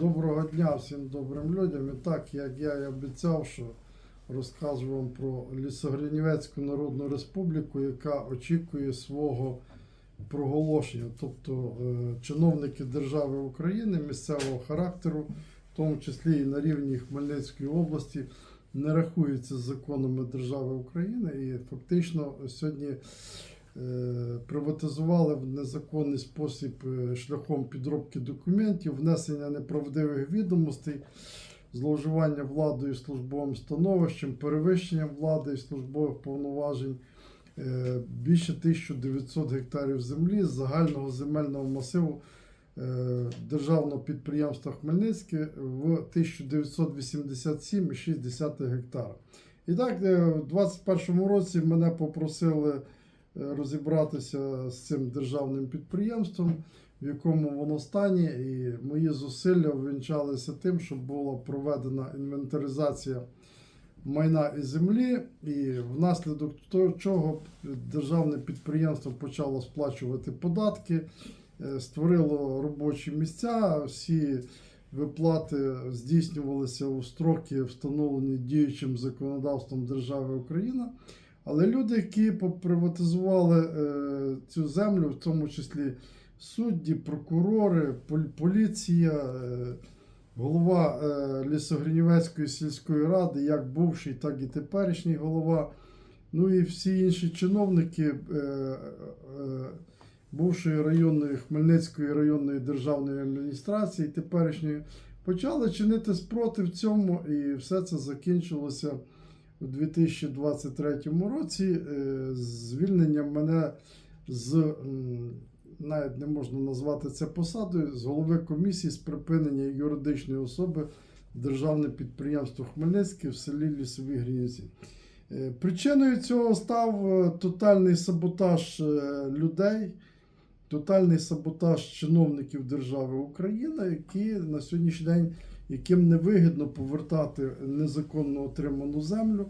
Доброго дня всім добрим людям. І так, як я і обіцяв, що розкажу вам про Лісогринівецьку Народну Республіку, яка очікує свого проголошення. Тобто е, чиновники держави України місцевого характеру, в тому числі і на рівні Хмельницької області, не рахуються законами держави України і фактично сьогодні приватизували в незаконний спосіб е, шляхом підробки документів, внесення неправдивих відомостей, зловживання владою службовим становищем, перевищення влади і службових повноважень. е, Більше 1900 гектарів землі з загального земельного масиву е, державного підприємства Хмельницьке в 1987,6 гектара. І так, е, в 2021 році мене попросили е, розібратися з цим державним підприємством, в якому воно стані, і мої зусилля ввінчалися тим, що була проведена інвентаризація майна і землі, і внаслідок того, чого державне підприємство почало сплачувати податки, е, створило робочі місця, всі виплати здійснювалися у строки, встановлені діючим законодавством держави Україна. Але люди, які поприватизували е, цю землю, в тому числі судді, прокурори, поліція, е, голова е, Лісогринівецької сільської ради, як бувший, так і теперішній голова, ну і всі інші чиновники е, е, бувшої районної Хмельницької районної державної адміністрації, теперішньої, почали чинити спротив цьому, і все це закінчилося у 2023 році е, звільненням мене з навіть не можна назвати це посадою з голови комісії з припинення юридичної особи державне підприємство Хмельницьке в селі Лісові Грінівці. Е, Причиною цього став е, тотальний саботаж людей, тотальний саботаж чиновників держави Україна, які на сьогоднішній день яким невигідно повертати незаконно отриману землю.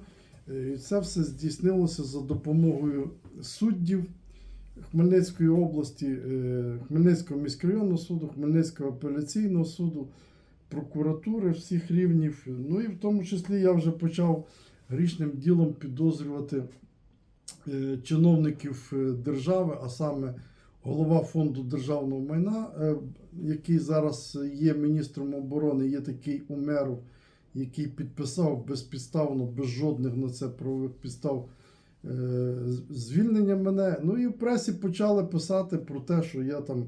Е, І це все здійснилося за допомогою суддів Хмельницької області, е, Хмельницького міськрайонного суду, Хмельницького апеляційного суду, прокуратури всіх рівнів. Ну і в тому числі я вже почав грішним ділом підозрювати е, чиновників держави, а саме голова фонду державного майна, е, який зараз є міністром оборони, є такий Умеров, який підписав безпідставно, без жодних на це правових підстав е, звільнення мене. Ну і в пресі почали писати про те, що я там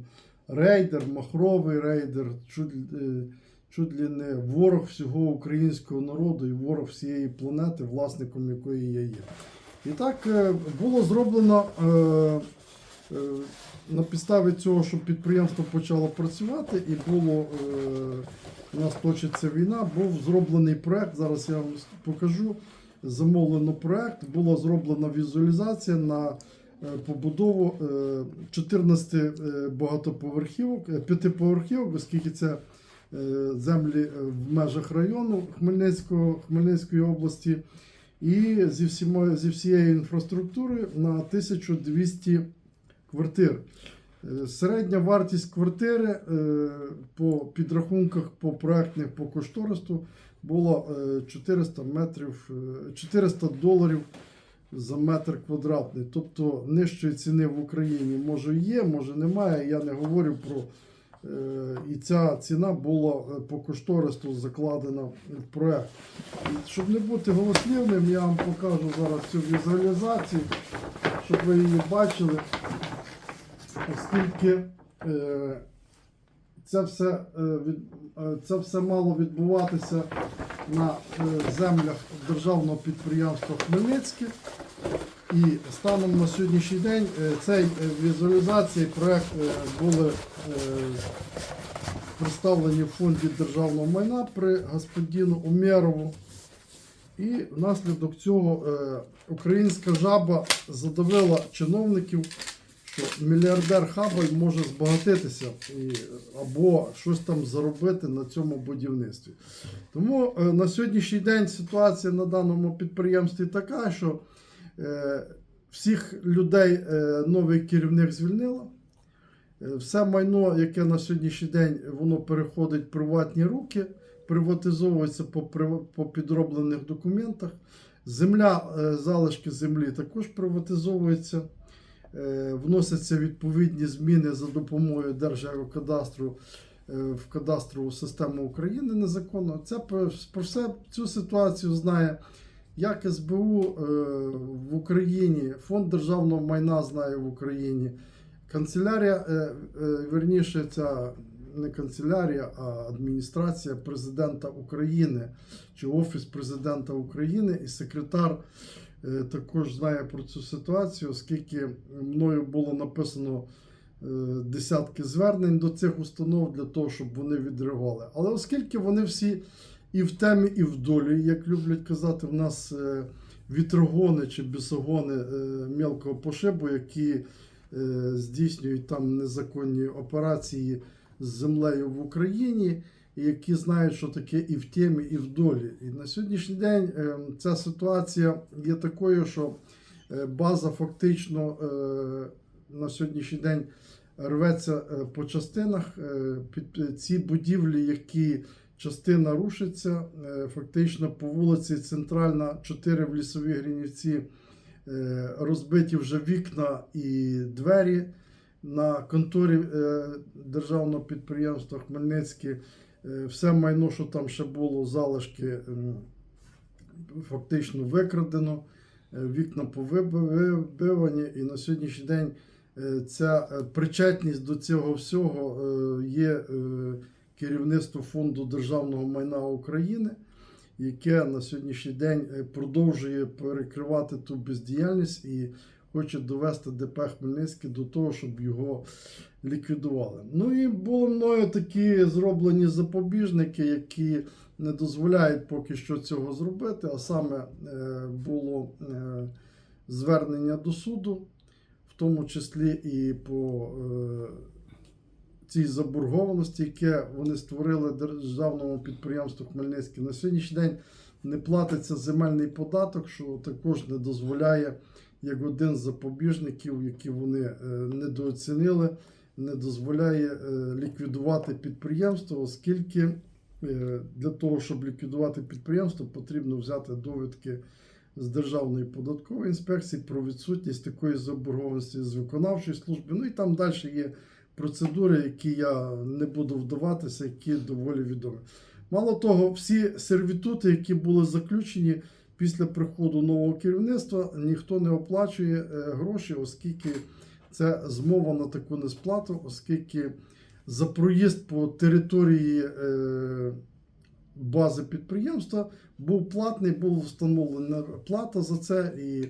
рейдер, махровий рейдер, чуть, е, чуть ли не ворог всього українського народу і ворог всієї планети, власником якої я є. І так було зроблено на підставі цього, щоб підприємство почало працювати, і було е, у нас точиться війна, був зроблений проект. Зараз я вам покажу. Замовлено проект, була зроблена візуалізація на е, побудову е, 14 е, багатоповерхівок, е, п'ятиповерхівок, оскільки це е, землі е, в межах району Хмельницького, Хмельницької області, і зі, всіма, зі всією інфраструктурою на 1200 квартир. Е, Середня вартість квартири е, по підрахунках по проектних по кошторису була е, 400 метрів, е, 400 доларів за метр квадратний. Тобто нижчої ціни в Україні може є, може немає. Я не говорю про. І ця ціна була по кошторису закладена в проект. Щоб не бути голослівним, я вам покажу зараз цю візуалізацію, щоб ви її бачили оскільки е, це, все, е, е, це все мало відбуватися на землях державного підприємства Хмельницьке. І станом на сьогоднішній день цей візуалізації проект е, були представлені в фонді державного майна при господину Умєрову. І внаслідок цього е, українська жаба задавила чиновників, що мільярдер Хабаль може збагатитися і, або щось там заробити на цьому будівництві. Тому е, на сьогоднішній день ситуація на даному підприємстві така, що е, всіх людей е, новий керівник звільнила. Е, Все майно, яке на сьогоднішній день воно переходить в приватні руки, приватизовується по, по підроблених документах. Земля, е, залишки землі також приватизовуються. Е, Вносяться відповідні зміни за допомогою Держгеокадастру е, в кадастрову систему України незаконно. Це про, все цю ситуацію знає як СБУ е, в Україні, Фонд державного майна знає в Україні. Канцелярія, верніше, ця не канцелярія, а адміністрація президента України чи Офіс президента України і секретар також знає про цю ситуацію, оскільки мною було написано е, десятки звернень до цих установ для того, щоб вони відреагували. Але оскільки вони всі і в темі, і в долі, як люблять казати, в нас е, вітрогони чи бісогони е, мелкого пошибу, які е, здійснюють там незаконні операції з землею в Україні, які знають, що таке і в темі, і в долі. І на сьогоднішній день е, ця ситуація є такою, що е, база фактично е, на сьогоднішній день рветься по частинах. Під ці будівлі, які частина рушиться, фактично по вулиці Центральна, 4 в лісовій Гринівці, розбиті вже вікна і двері. На конторі державного підприємства Хмельницьке все майно, що там ще було, залишки фактично викрадено, е, вікна повибивані, і на сьогоднішній день е, ця е, причетність до цього всього е, є е, керівництво Фонду державного майна України, яке на сьогоднішній день е, продовжує перекривати ту бездіяльність. І хоче довести ДП Хмельницький до того, щоб його ліквідували. Ну і були мною такі зроблені запобіжники, які не дозволяють поки що цього зробити, а саме е, було е, звернення до суду, в тому числі і по е, цій заборгованості, яке вони створили державному підприємству Хмельницьке. На сьогоднішній день не платиться земельний податок, що також не дозволяє як один з запобіжників, які вони е, недооцінили, не дозволяє е, ліквідувати підприємство, оскільки е, для того, щоб ліквідувати підприємство, потрібно взяти довідки з Державної податкової інспекції про відсутність такої заборгованості з виконавчої служби. Ну і там далі є процедури, які я не буду вдаватися, які доволі відомі. Мало того, всі сервітути, які були заключені після приходу нового керівництва, ніхто не оплачує е, гроші, оскільки це змова на таку несплату, оскільки за проїзд по території е, бази підприємства був платний, була встановлена плата за це, і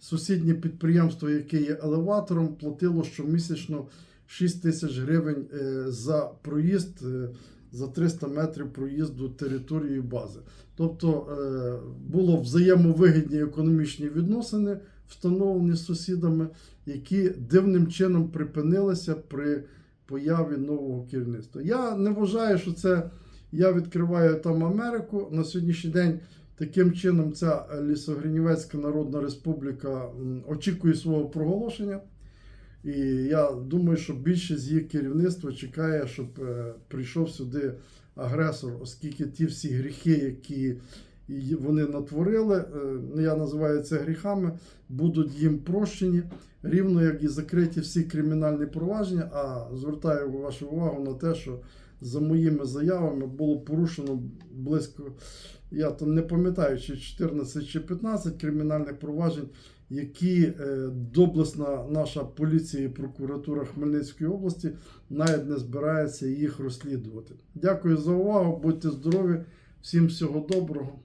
сусіднє підприємство, яке є елеватором, платило щомісячно 6 тисяч гривень е, за проїзд. За 300 метрів проїзду території бази. Тобто е, було взаємовигідні економічні відносини, встановлені сусідами, які дивним чином припинилися при появі нового керівництва. Я не вважаю, що це я відкриваю там Америку. На сьогоднішній день таким чином ця Лісогринівецька Народна Республіка очікує свого проголошення. І я думаю, що більшість її керівництва чекає, щоб е, прийшов сюди агресор, оскільки ті всі гріхи, які вони натворили, е, ну, я називаю це гріхами, будуть їм прощені, рівно як і закриті всі кримінальні провадження. А звертаю вашу увагу на те, що за моїми заявами було порушено близько, я там не пам'ятаю, чи 14 чи 15 кримінальних проваджень, які е, доблесна наша поліція і прокуратура Хмельницької області навіть не збирається їх розслідувати. Дякую за увагу, будьте здорові, всім всього доброго.